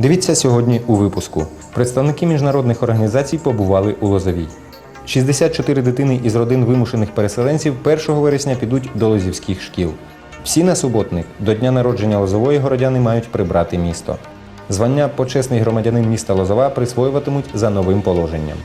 Дивіться сьогодні у випуску. Представники міжнародних організацій побували у Лозовій. 64 дитини із родин вимушених переселенців 1 вересня підуть до лозівських шкіл. Всі на суботник до дня народження Лозової городяни мають прибрати місто. Звання почесний громадянин міста Лозова присвоюватимуть за новим положенням.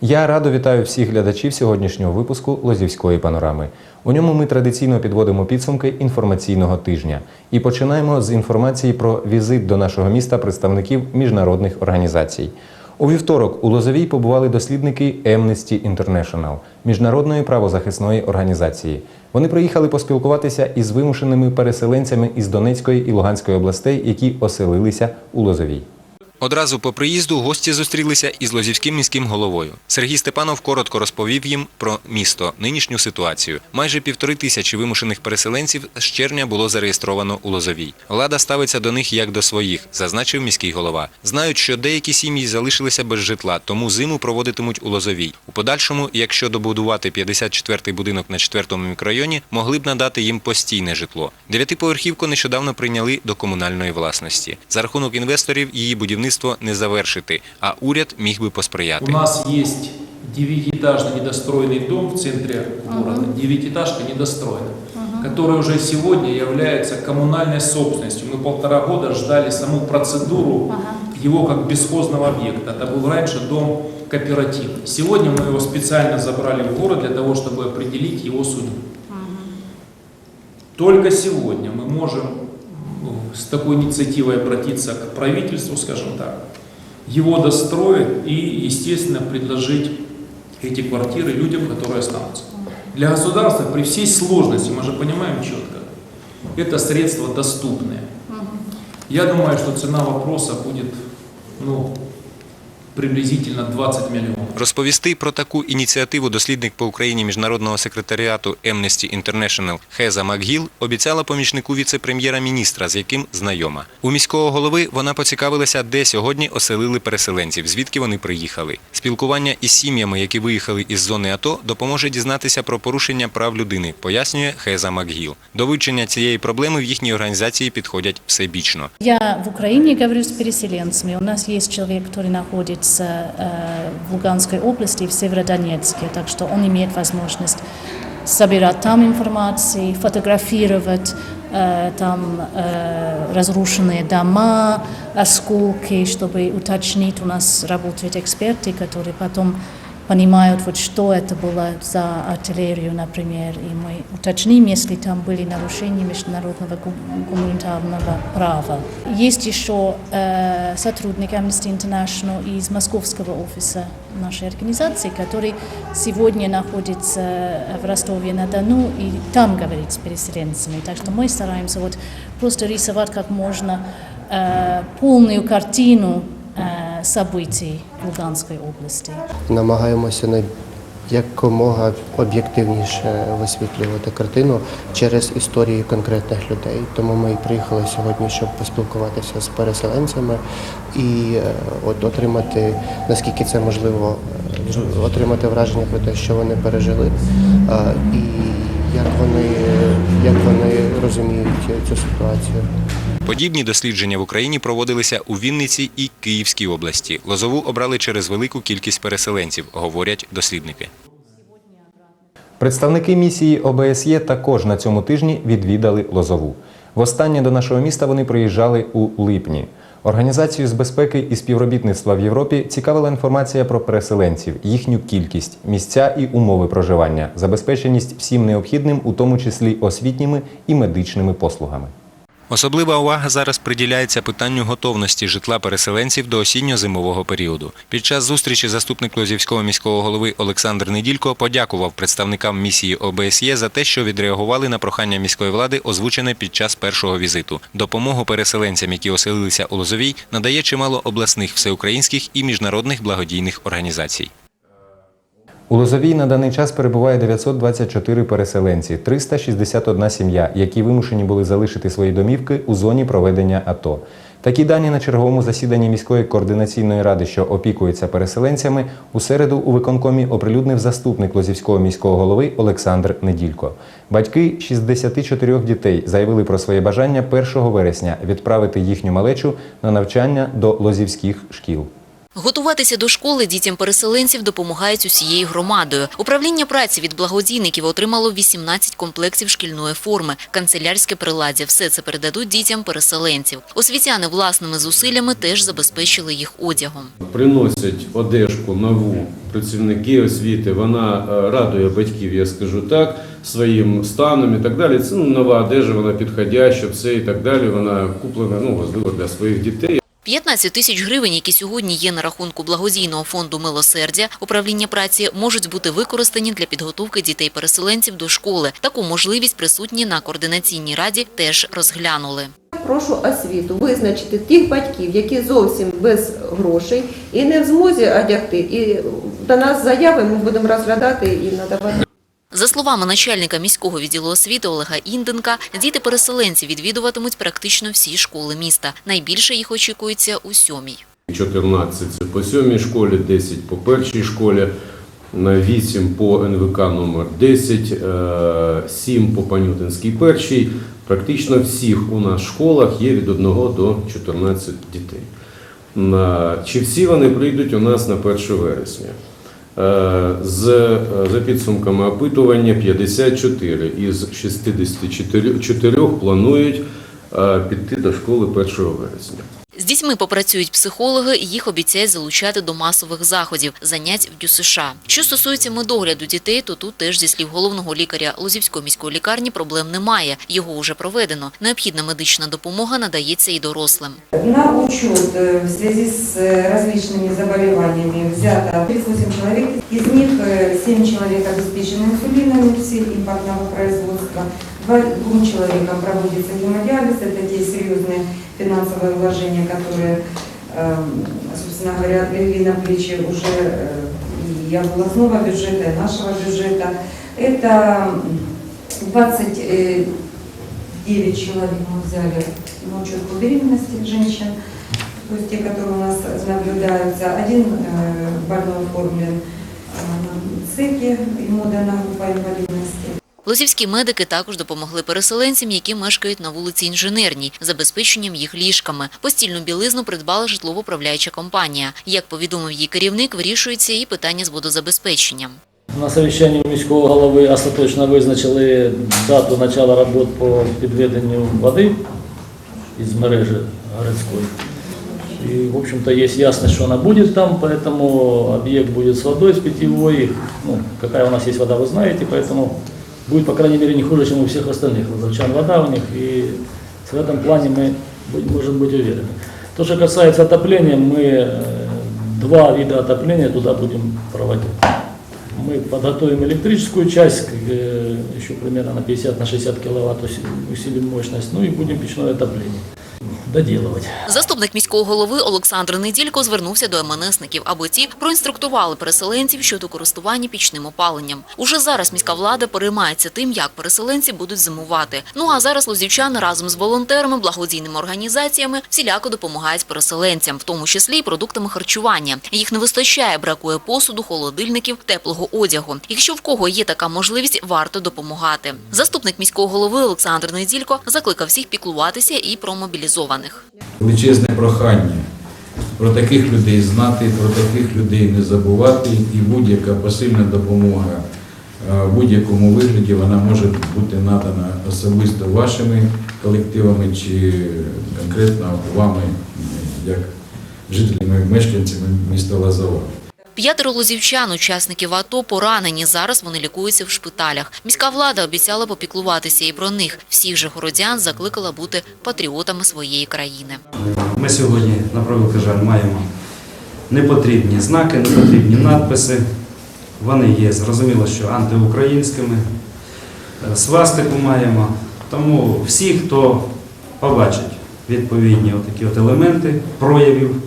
Я радо вітаю всіх глядачів сьогоднішнього випуску Лозівської панорами. У ньому ми традиційно підводимо підсумки інформаційного тижня і починаємо з інформації про візит до нашого міста представників міжнародних організацій. У вівторок у Лозовій побували дослідники Amnesty International – міжнародної правозахисної організації. Вони приїхали поспілкуватися із вимушеними переселенцями із Донецької і Луганської областей, які оселилися у Лозовій. Одразу по приїзду гості зустрілися із Лозівським міським головою. Сергій Степанов коротко розповів їм про місто, нинішню ситуацію. Майже півтори тисячі вимушених переселенців з червня було зареєстровано у Лозовій. Влада ставиться до них як до своїх, зазначив міський голова. Знають, що деякі сім'ї залишилися без житла, тому зиму проводитимуть у Лозовій. У подальшому, якщо добудувати 54-й будинок на 4-му мікрорайоні, могли б надати їм постійне житло. Дев'ятиповерхівку нещодавно прийняли до комунальної власності. За рахунок інвесторів її будівництво будівництво не завершити, а уряд міг би посприяти. У нас є дев'ятиэтажний недостроєний дом в центрі міста, дев'ятиэтажка недостроєна, яка вже сьогодні є комунальною собственністю. Ми півтора року чекали саму процедуру його як безхозного об'єкта. Це був раніше дом кооператив. Сегодня мы его специально забрали в город для того, чтобы определить его судьбу. Только сегодня мы можем с такой инициативой обратиться к правительству, скажем так, его достроить и, естественно, предложить эти квартиры людям, которые останутся. Для государства при всей сложности, мы же понимаем четко, это средства доступные. Я думаю, что цена вопроса будет ну, приблизительно 20 миллионов. Розповісти про таку ініціативу дослідник по Україні міжнародного секретаріату Amnesty International Хеза Макгіл обіцяла помічнику віце-прем'єра-міністра, з яким знайома. У міського голови вона поцікавилася, де сьогодні оселили переселенців, звідки вони приїхали. Спілкування із сім'ями, які виїхали із зони АТО, допоможе дізнатися про порушення прав людини, пояснює Хеза Макгіл. До вивчення цієї проблеми в їхній організації підходять всебічно. Я в Украине говорю с переселенцами. У нас есть человек, который находится э, в Луганской области, в Северодонецке, так что он имеет возможность собирать там информацию, фотографировать э, там э, разрушенные дома, осколки, чтобы уточнить. У нас работают эксперты, которые потом понимают, вот что это было за артиллерию, например, и мы уточним, если там были нарушения международного гум- гуманитарного права. Есть еще э, сотрудник Amnesty International из московского офиса нашей организации, который сегодня находится в Ростове-на-Дону и там говорит с переселенцами. Так что мы стараемся вот просто рисовать как можно э, полную картину событий в Луганской области. намагаємося на якомога об'єктивніше висвітлювати картину через історії конкретних людей. Тому ми і приїхали сьогодні, щоб поспілкуватися з переселенцями і е, от отримати, наскільки це можливо, е, отримати враження про те, що вони пережили, е, і як вони, як вони розуміють цю ситуацію. Подібні дослідження в Україні проводилися у Вінниці і Київській області. Лозову обрали через велику кількість переселенців, говорять дослідники. Представники місії ОБСЄ також на цьому тижні відвідали Лозову. Востаннє до нашого міста вони приїжджали у липні. Організацію з безпеки і співробітництва в Європі цікавила інформація про переселенців, їхню кількість, місця і умови проживання, забезпеченість всім необхідним, у тому числі освітніми і медичними послугами. Особлива увага зараз приділяється питанню готовності житла переселенців до осінньо-зимового періоду. Під час зустрічі заступник Лозівського міського голови Олександр Неділько подякував представникам місії ОБСЄ за те, що відреагували на прохання міської влади, озвучене під час першого візиту. Допомогу переселенцям, які оселилися у Лозовій, надає чимало обласних, всеукраїнських і міжнародних благодійних організацій. У Лозовій на даний час перебуває 924 переселенці, 361 сім'я, які вимушені були залишити свої домівки у зоні проведення АТО. Такі дані на черговому засіданні міської координаційної ради, що опікується переселенцями, у середу у виконкомі оприлюднив заступник Лозівського міського голови Олександр Неділько. Батьки 64 дітей заявили про своє бажання 1 вересня відправити їхню малечу на навчання до лозівських шкіл. Готуватися до школи дітям переселенців допомагають усією громадою. Управління праці від благодійників отримало 18 комплектів шкільної форми, канцелярське приладдя. Все це передадуть дітям переселенців. Освітяни власними зусиллями теж забезпечили їх одягом. Приносять одежку нову працівники освіти. Вона е, радує батьків, я скажу так, своїм станом і так далі. Це ну, нова одежа, вона підходяща, все і так далі. Вона куплена, ну можливо, для своїх дітей. 15 тисяч гривень, які сьогодні є на рахунку благодійного фонду «Милосердя» управління праці, можуть бути використані для підготовки дітей-переселенців до школи. Таку можливість присутні на координаційній раді теж розглянули. Прошу освіту визначити тих батьків, які зовсім без грошей і не в змозі одягти. І до нас заяви ми будемо розглядати і надавати. За словами начальника міського відділу освіти Олега Інденка, діти переселенці відвідуватимуть практично всі школи міста. Найбільше їх очікується у сьомій. 14 це по сьомій школі, 10 по першій школі, 8 по НВК номер 10, е, 7 по Панютинській першій. Практично всіх у нас школах є від 1 до 14 дітей. Чи всі вони прийдуть у нас на 1 вересня? Е, З, е, за підсумками опитування 54 із 64 планують е, піти до школи 1 вересня З дітьми попрацюють психологи, і їх обіцяють залучати до масових заходів, занять в ДЮСШ. Що стосується медогляду дітей, то тут теж, зі слів головного лікаря Лозівської міської лікарні, проблем немає. Його вже проведено. Необхідна медична допомога надається і дорослим. На учет э, в связи с э, различными заболеваниями взято 38 человек. Из них 7 человек обеспечены инсулином все импортного производства. Два- Двум человекам проводится гемодиализ. Это те серьезные финансовые вложения, которые, эм, собственно говоря, легли на плечи уже э, и областного бюджета, и нашего бюджета. Это м, 29 человек мы взяли на учет по беременности женщин, то есть те, которые у нас наблюдаются. Один э, больной оформлен э, на ЦЕКе, ему дана группа инвалидности. Лозівські медики також допомогли переселенцям, які мешкають на вулиці Інженерній, забезпеченням їх ліжками. Постільну білизну придбала житлово-управляюча компанія. Як повідомив її керівник, вирішується і питання з водозабезпеченням. На совіщанні у міського голови остаточно визначили дату початку робот по підведенню води із мережі городської. И, в общем-то, есть ясность, что она будет там, поэтому объект будет с водой, с питьевой. Ну, какая у нас есть вода, вы знаете, поэтому будет, по крайней мере, не хуже, чем у всех остальных лазовчан вода у них. И в этом плане мы можем быть уверены. То, что касается отопления, мы э, два вида отопления туда будем проводить. Мы подготовим электрическую часть, э, еще примерно на 50 на 60 киловатт уси- усилим мощность, ну и будем печное отопление доделывать. Заступник міського голови Олександр Неділько звернувся до МНСників, аби ті проінструктували переселенців щодо користування пічним опаленням. Уже зараз міська влада переймається тим, як переселенці будуть зимувати. Ну а зараз лозівчани разом з волонтерами, благодійними організаціями всіляко допомагають переселенцям, в тому числі й продуктами харчування. Їх не вистачає, бракує посуду, холодильників, теплого одягу. Якщо в кого є така можливість, варто допомагати. Заступник міського голови Олександр Неділько закликав всіх піклуватися і про. Величезне прохання про таких людей знати, про таких людей не забувати, і будь-яка посильна допомога е, в будь-якому вигляді вона може бути надана особисто вашими колективами чи конкретно вами, як жителями, мешканцями міста Лазова. П'ятеро лозівчан, учасників АТО, поранені. Зараз вони лікуються в шпиталях. Міська влада обіцяла попіклуватися і про них. Всіх же городян закликала бути патріотами своєї країни. Ми сьогодні, на превеликий жаль, маємо непотрібні знаки, непотрібні надписи. Вони є, зрозуміло, що антиукраїнськими. Е, Свастику маємо. Тому всі, хто побачить відповідні от елементи проявів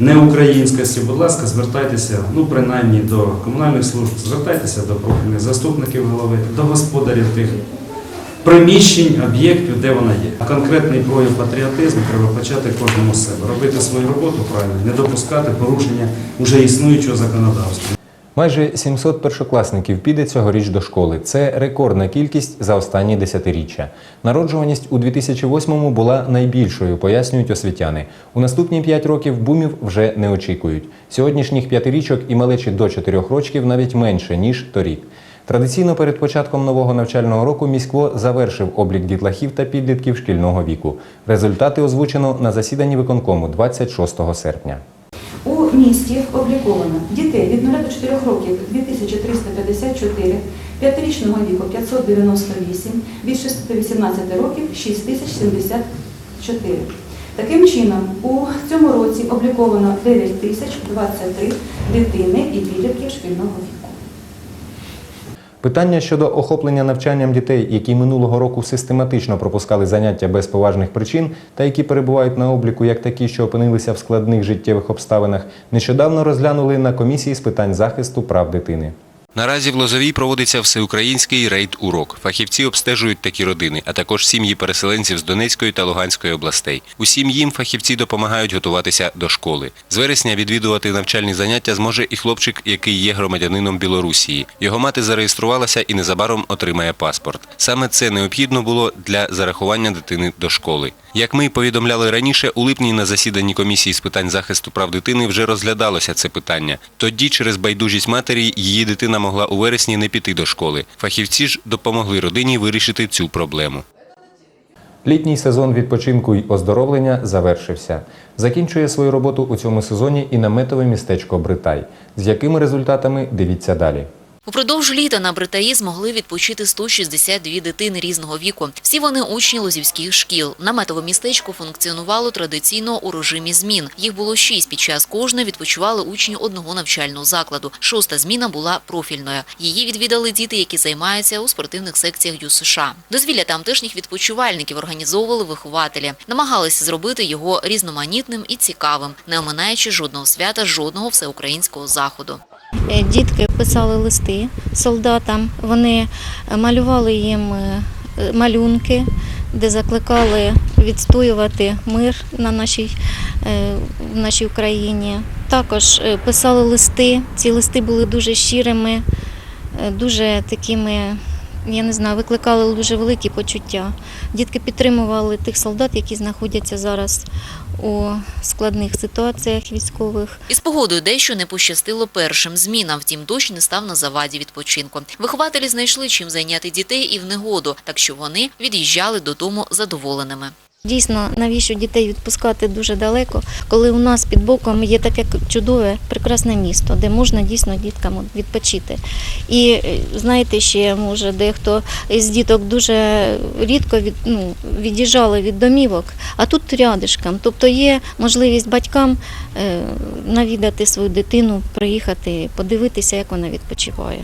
неукраїнськості, будь ласка, звертайтеся, ну принаймні до комунальних служб, звертайтеся до профільних заступників голови, до господарів тих приміщень, об'єктів, де вона є. А Конкретний прояв патріотизму треба почати кожному з себе, робити свою роботу правильно, не допускати порушення вже існуючого законодавства. Майже 700 першокласників піде цьогоріч до школи. Це рекордна кількість за останні десятиріччя. Народжуваність у 2008-му була найбільшою, пояснюють освітяни. У наступні 5 років бумів вже не очікують. Сьогоднішніх п'ятирічок і малечі до 4 років навіть менше ніж торік. Традиційно перед початком нового навчального року міськво завершив облік дітлахів та підлітків шкільного віку. Результати озвучено на засіданні виконкому 26 серпня. Місті обліковано дітей від 0 до 4 років 2354, 5-річного віку 598, від 6 до 18 років 6074. Таким чином, у цьому році обліковано 9023 дитини і підлітків шкільного віку. Питання щодо охоплення навчанням дітей, які минулого року систематично пропускали заняття без поважних причин та які перебувають на обліку як такі, що опинилися в складних життєвих обставинах, нещодавно розглянули на комісії з питань захисту прав дитини. Наразі в Лозовій проводиться всеукраїнський рейд урок. Фахівці обстежують такі родини, а також сім'ї переселенців з Донецької та Луганської областей. Усім їм фахівці допомагають готуватися до школи. З вересня відвідувати навчальні заняття зможе і хлопчик, який є громадянином Білорусії. Його мати зареєструвалася і незабаром отримає паспорт. Саме це необхідно було для зарахування дитини до школи. Як ми повідомляли раніше, у липні на засіданні комісії з питань захисту прав дитини вже розглядалося це питання. Тоді, через байдужість матері, її дитина могла у вересні не піти до школи. Фахівці ж допомогли родині вирішити цю проблему. Літній сезон відпочинку й оздоровлення завершився. Закінчує свою роботу у цьому сезоні і наметове містечко Бритай. З якими результатами дивіться далі. Упродовж літа на Бритаї змогли відпочити 162 дитини різного віку. Всі вони учні лозівських шкіл. Наметове містечко функціонувало традиційно у режимі змін. Їх було шість. Під час кожної відпочивали учні одного навчального закладу. Шоста зміна була профільною. Її відвідали діти, які займаються у спортивних секціях ЮСШ. Дозвілля тамтешніх відпочивальників організовували вихователі. Намагалися зробити його різноманітним і цікавим, не оминаючи жодного свята, жодного всеукраїнського заходу. Е, Дітки писали листи солдатам, вони е, малювали їм е, малюнки, де закликали відстоювати мир на нашій, в нашій Україні. Також писали листи. Ці листи були дуже щирими, дуже такими, я не знаю, викликали дуже великі почуття. Дітки підтримували тих солдат, які знаходяться зараз у складних ситуаціях військових. Із погодою дещо не пощастило першим змінам, втім дощ не став на заваді відпочинку. Вихователі знайшли чим зайняти дітей і в негоду, так що вони від'їжджали додому задоволеними. Дійсно, навіщо дітей відпускати дуже далеко, коли у нас під боком є таке чудове, прекрасне місто, де можна дійсно діткам відпочити. І е, знаєте, ще може дехто з діток дуже рідко від, ну, від'їжджали від домівок, а тут рядишком. Тобто є можливість батькам е, навідати свою дитину, приїхати, подивитися, як вона відпочиває.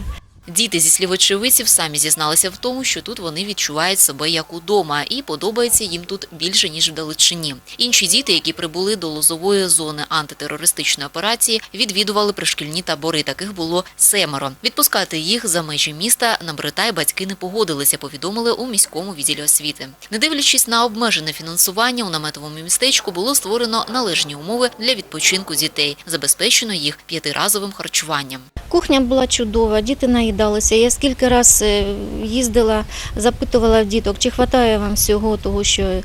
Діти зі слів очевидців самі зізналися в тому, що тут вони відчувають себе як удома, і подобається їм тут більше ніж в Далечині. Інші діти, які прибули до лозової зони антитерористичної операції, відвідували пришкільні табори. Таких було семеро. Відпускати їх за межі міста на Бритай батьки не погодилися. Повідомили у міському відділі освіти. Не дивлячись на обмежене фінансування, у наметовому містечку було створено належні умови для відпочинку дітей. Забезпечено їх п'ятиразовим харчуванням. Кухня була чудова, діти наїдалися. Я скільки раз е, їздила, запитувала в діток, чи вистачає вам всього, того що е,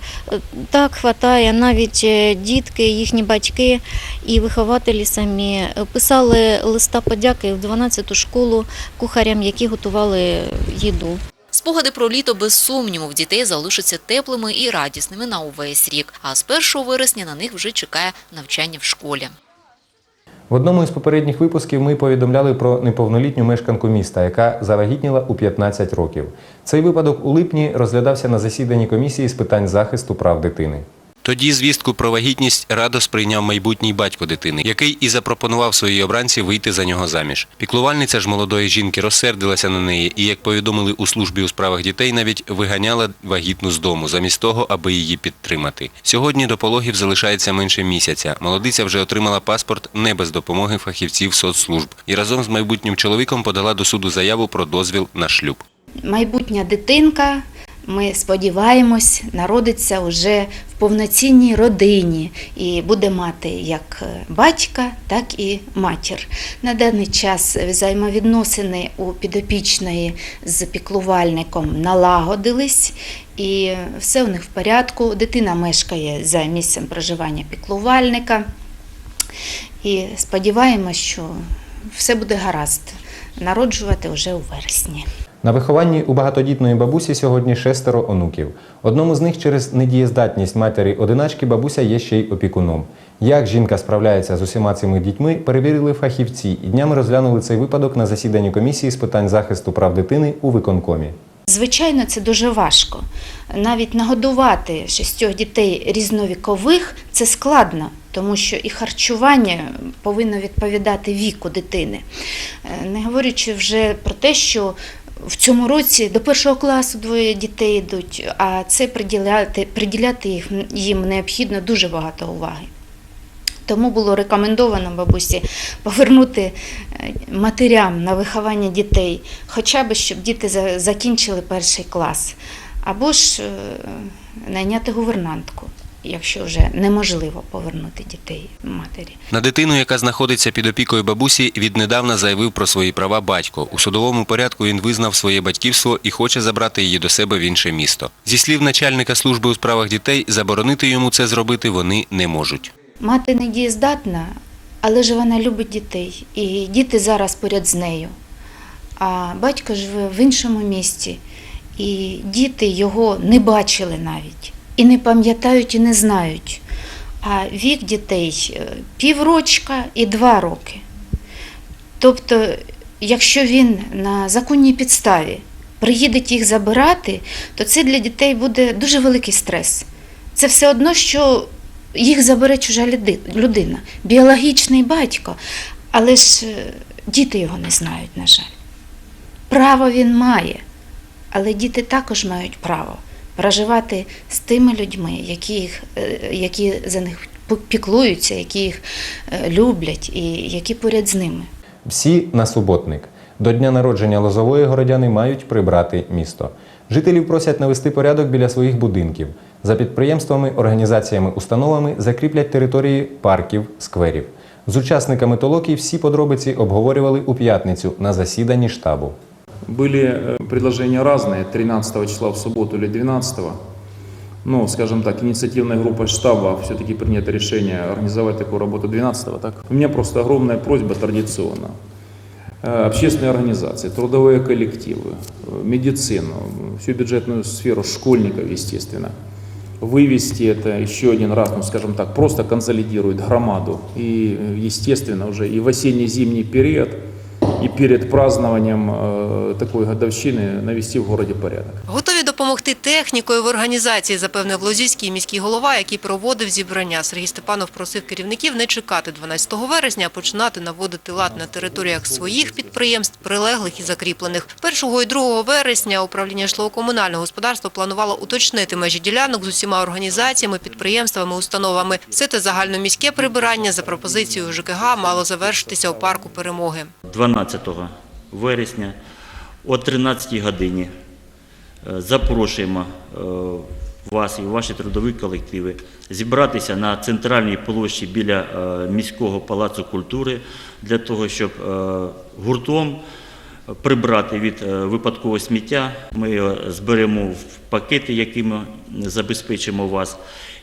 так вистачає. Навіть е, дітки, їхні батьки і вихователі самі писали листа подяки в 12-ту школу кухарям, які готували їду. Спогади про літо без сумніву в дітей залишаться теплими і радісними на увесь рік. А з 1 вересня на них вже чекає навчання в школі. В одному із попередніх випусків ми повідомляли про неповнолітню мешканку міста, яка завагітніла у 15 років. Цей випадок у липні розглядався на засіданні комісії з питань захисту прав дитини. Тоді звістку про вагітність радо сприйняв майбутній батько дитини, який і запропонував своїй обранці вийти за нього заміж. Піклувальниця ж молодої жінки розсердилася на неї і, як повідомили у службі у справах дітей, навіть виганяла вагітну з дому, замість того, аби її підтримати. Сьогодні до пологів залишається менше місяця. Молодиця вже отримала паспорт не без допомоги фахівців соцслужб і разом з майбутнім чоловіком подала до суду заяву про дозвіл на шлюб. майбутня дитинка, ми сподіваємось, народиться вже в повноцінній родині і буде мати як е, батька, так і матір. На даний час взаємовідносини у підопічної з піклувальником налагодились, і все у них в порядку. Дитина мешкає за місцем проживання піклувальника. І сподіваємось, що все буде гаразд. Народжувати вже у вересні. На вихованні у багатодітної бабусі сьогодні шестеро онуків. Одному з них через недієздатність матері одиначки бабуся є ще й опікуном. Як жінка справляється з усіма цими дітьми, перевірили фахівці і днями розглянули цей випадок на засіданні комісії з питань захисту прав дитини у виконкомі. Звичайно, це дуже важко. Навіть нагодувати шістьох дітей різновікових це складно, тому що і харчування повинно відповідати віку дитини. Е, Не говорячи вже про те, що в цьому році до першого класу двоє дітей йдуть, а це приділяти, приділяти їх, їм необхідно дуже багато уваги. Тому було рекомендовано бабусі повернути е, матерям на виховання дітей, хоча б щоб діти закінчили перший клас, або ж е, найняти гувернантку, якщо вже неможливо повернути дітей матері. На дитину, яка знаходиться під опікою бабусі, віднедавна заявив про свої права батько. У судовому порядку він визнав своє батьківство і хоче забрати її до себе в інше місто. Зі слів начальника служби у справах дітей, заборонити йому це зробити вони не можуть. Мати недієздатна, але ж вона любить дітей, і діти зараз поряд з нею. А батько живе в іншому місті, і діти його не бачили навіть, і не пам'ятають, і не знають. А вік дітей е, піврочка і два роки. Тобто, якщо він на законній підставі приїде їх забирати, то це для дітей буде дуже великий стрес. Це все одно, що їх забере чужа людина, біологічний батько, але ж е, діти його не знають, на жаль. Право він має, але діти також мають право проживати з тими людьми, які, їх, е, які за них піклуються, які їх е, люблять і які поряд з ними. Всі на суботник. До дня народження Лозової городяни мають прибрати місто. Жителів просять навести порядок біля своїх будинків. За підприємствами, організаціями, установами закріплять території парків, скверів. З учасниками толоки всі подробиці обговорювали у п'ятницю на засіданні штабу. Были э, предложения разные, 13 числа в субботу или 12 Ну, скажем так, инициативной группой штаба все-таки принято решение организовать такую работу 12 так? У меня просто огромная просьба традиционно. Э, Общественные организации, трудовые коллективы, э, медицину, всю бюджетную сферу школьников, естественно, вывести это еще один раз, ну, скажем так, просто консолидирует громаду. И, э, естественно, уже и в осенне-зимний период, и перед празднованием такої такой годовщины навести в городе порядок. Готові допомогти технікою в організації, запевнив Лозівський міський голова, який проводив зібрання. Сергій Степанов просив керівників не чекати 12 вересня, а починати наводити лад на територіях своїх підприємств, прилеглих і закріплених. 1 і 2 вересня управління житлово-комунального господарства планувало уточнити межі ділянок з усіма організаціями, підприємствами, установами. Все те загальноміське прибирання за пропозицією ЖКГ мало завершитися у парку перемоги. 12 вересня о 13 годині запрошуємо е, вас і ваші трудові колективи зібратися на центральній площі біля е, міського палацу культури для того, щоб е, гуртом прибрати від е, випадкового сміття. Ми його зберемо в пакети, якими забезпечимо вас,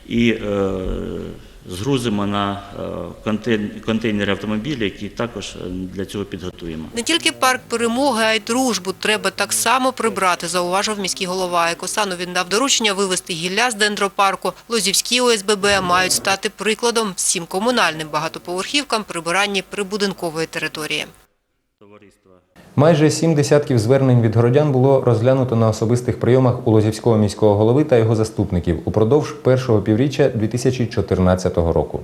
і е, згрузимо на е, контейн- контейнери автомобілів, які також е, для цього підготуємо. Не тільки парк перемоги, а й дружбу треба так само прибрати, зауважив міський голова. Екосану він дав доручення вивезти гілля з дендропарку. Лозівські ОСББ мають стати прикладом всім комунальним багатоповерхівкам прибиранні прибудинкової території. Майже сім десятків звернень від городян було розглянуто на особистих прийомах у Лозівського міського голови та його заступників упродовж першого півріччя 2014 року.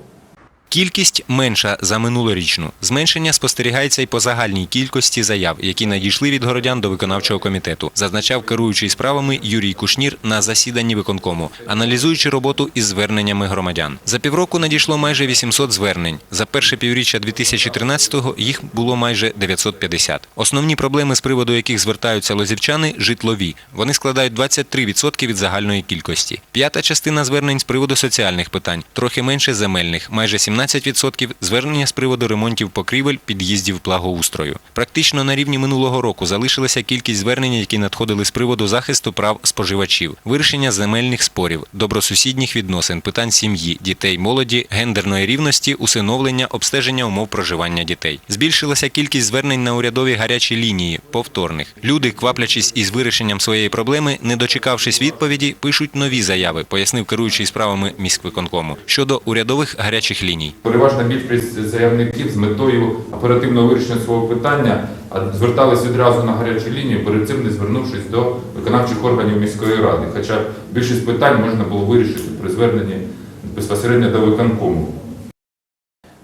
Кількість менша за минулорічну. Зменшення спостерігається й по загальній кількості заяв, які надійшли від городян до виконавчого комітету, зазначав керуючий справами Юрій Кушнір на засіданні виконкому, аналізуючи роботу із зверненнями громадян. За півроку надійшло майже 800 звернень. За перше півріччя 2013-го їх було майже 950. Основні проблеми, з приводу яких звертаються лозівчани, житлові. Вони складають 23% від загальної кількості. П'ята частина звернень з приводу соціальних питань, трохи менше земельних, майже 17% звернення з приводу ремонтів покрівель, під'їздів благоустрою. Практично на рівні минулого року залишилася кількість звернень, які надходили з приводу захисту прав споживачів, вирішення земельних спорів, добросусідніх відносин, питань сім'ї, дітей, молоді, гендерної рівності, усиновлення, обстеження умов проживання дітей. Збільшилася кількість звернень на урядові гарячі лінії, повторних. Люди, кваплячись із вирішенням своєї проблеми, не дочекавшись відповіді, пишуть нові заяви, пояснив керуючий справами міськвиконкому щодо урядових гарячих ліній. Переважна більшість заявників з метою оперативного вирішення свого питання звертались відразу на гарячу лінію, перед цим не звернувшись до виконавчих органів міської ради. Хоча більшість питань можна було вирішити при зверненні безпосередньо до виконкому.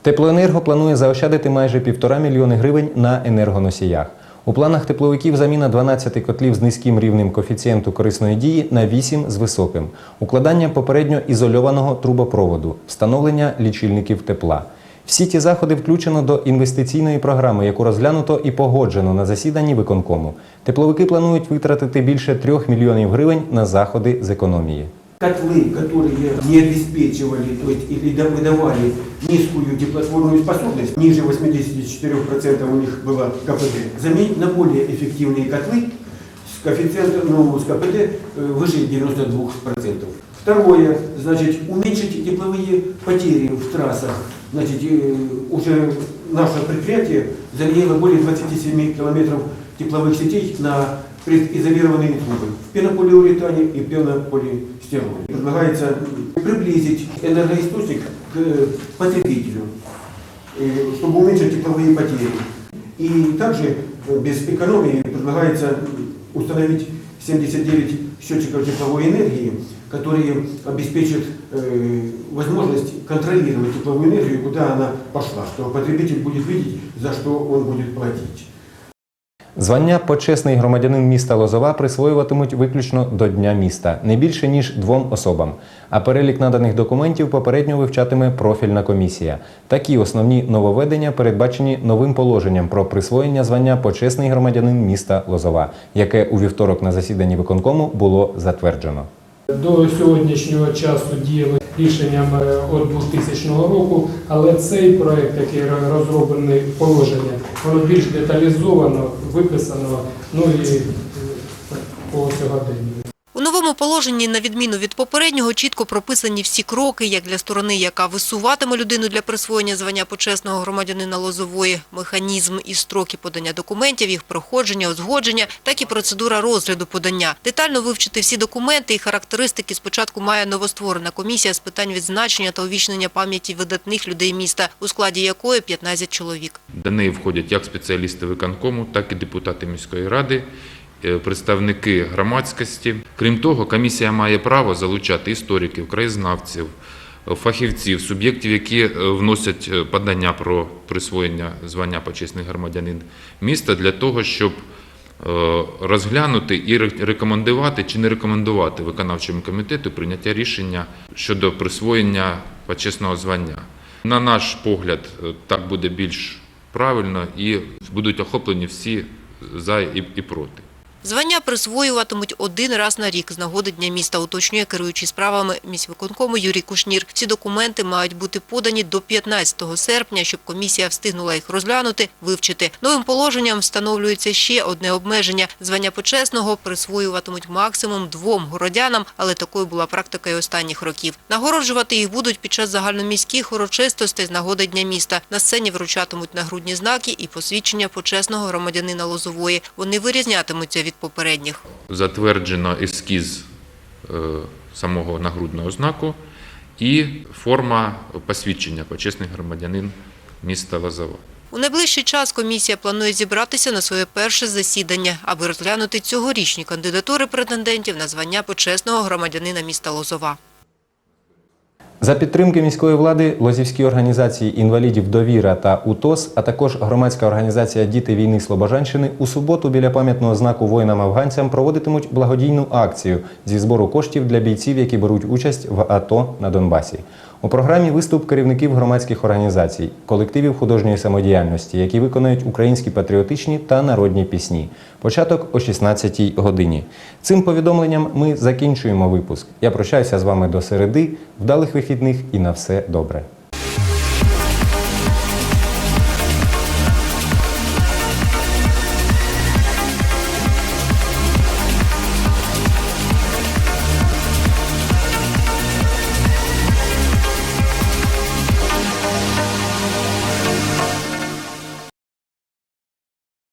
Теплоенерго планує заощадити майже півтора мільйони гривень на енергоносіях. У планах тепловиків заміна 12 котлів з низьким рівнем коефіцієнту корисної дії на 8 з високим, укладання попередньо ізольованого трубопроводу, встановлення лічильників тепла. Всі ті заходи включено до інвестиційної програми, яку розглянуто і погоджено на засіданні виконкому. Тепловики планують витратити більше 3 мільйонів гривень на заходи з економії. Котлы, которые не обеспечивали, то есть или да- выдавали низкую теплотворную способность, ниже 84% у них было КПД, заменить на более эффективные котлы с коэффициентом, ну, с КПД э, выше 92%. Второе, значит, уменьшить тепловые потери в трассах. Значит, э, уже наше предприятие заменило более 27 километров тепловых сетей на предизолированные трубы в пенополиуретане и пенополистироле. Предлагается приблизить энергоисточник к э, потребителю, э, чтобы уменьшить тепловые потери. И также э, без экономии предлагается установить 79 счетчиков тепловой энергии, которые обеспечат возможность контролировать тепловую энергию, куда она пошла, что потребитель будет видеть, за что он будет платить. Звання почесний громадянин міста Лозова присвоюватимуть виключно до Дня міста, не більше ніж двом особам. А перелік наданих документів попередньо вивчатиме профільна комісія. Такі основні нововведення передбачені новим положенням про присвоєння звання почесний громадянин міста Лозова, яке у вівторок на засіданні виконкому було затверджено. До сьогоднішнього часу діяли рішенням е, від 2000 року, але цей проект, який розроблений положення, воно більш деталізовано виписано, ну і е, по сьогоденню. У новому положенні, на відміну від попереднього, чітко прописані всі кроки, як для сторони, яка висуватиме людину для присвоєння звання почесного громадянина Лозової, механізм і строки подання документів, їх проходження, узгодження, так і процедура розгляду подання. Детально вивчити всі документи і характеристики спочатку має новостворена комісія з питань відзначення та увічнення пам'яті видатних людей міста, у складі якої 15 чоловік. До неї входять як спеціалісти виконкому, так і депутати міської ради, представники громадськості. Крім того, комісія має право залучати істориків, краєзнавців, е, фахівців, суб'єктів, які е, вносять е, подання про присвоєння звання почесний громадянин міста для того, щоб е, розглянути і рекомендувати чи не рекомендувати виконавчому комітету прийняття рішення щодо присвоєння почесного звання. На наш погляд, е, так буде більш правильно і будуть охоплені всі за і проти. Звання присвоюватимуть один раз на рік з нагоди Дня міста, уточнює керуючий справами міськвиконкому Юрій Кушнір. Всі документи мають бути подані до 15 серпня, щоб комісія встигнула їх розглянути, вивчити. Новим положенням встановлюється ще одне обмеження. Звання почесного присвоюватимуть максимум двом городянам, але такою була практика і останніх років. Нагороджувати їх будуть під час загальноміських урочистостей з нагоди Дня міста. На сцені вручатимуть нагрудні знаки і посвідчення почесного громадянина Лозової. Вони вирізнятимуться від попередніх. Затверджено ескіз е, самого нагрудного знаку і форма посвідчення почесний громадянин міста Лозова. У найближчий час комісія планує зібратися на своє перше засідання, аби розглянути цьогорічні кандидатури претендентів на звання почесного громадянина міста Лозова. За підтримки міської влади Лозівські організації інвалідів Довіра та УТОС, а також громадська організація Діти війни Слобожанщини у суботу біля пам'ятного знаку воїнам-афганцям проводитимуть благодійну акцію зі збору коштів для бійців, які беруть участь в АТО на Донбасі. У програмі виступ керівників громадських організацій, колективів художньої самодіяльності, які виконують українські патріотичні та народні пісні. Початок о 16-й годині. Цим повідомленням ми закінчуємо випуск. Я прощаюся з вами до середи. Вдалих вихідних і на все добре.